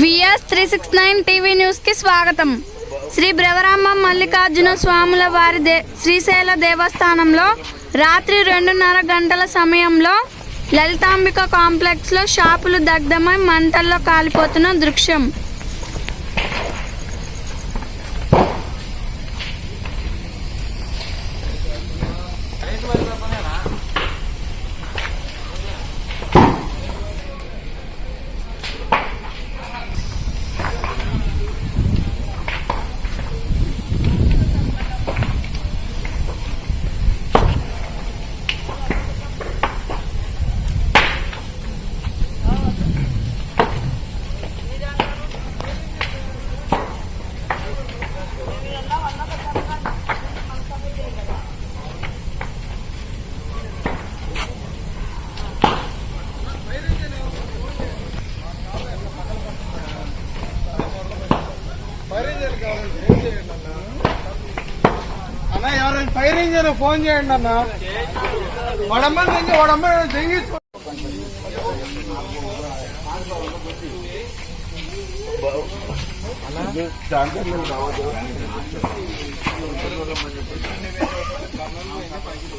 VS three six nine TV న్యూస్కి స్వాగతం. శ్రీ బ్రవరామ మల్లికార్జున స్వాముల వారి దే శ్రీశైల దేవస్థానంలో రాత్రి రెండున్నర గంటల సమయంలో లలితాంబిక కాంప్లెక్స్లో షాపులు దగ్ధమై మంటల్లో కాలిపోతున్న దృశ్యం. అన్న ఎవరైనా ఫైర్ ఇంజన్ ఫోన్ చేయండి అన్న. వడమ్మ నుంచి వడమ్మ తెంగించుకో.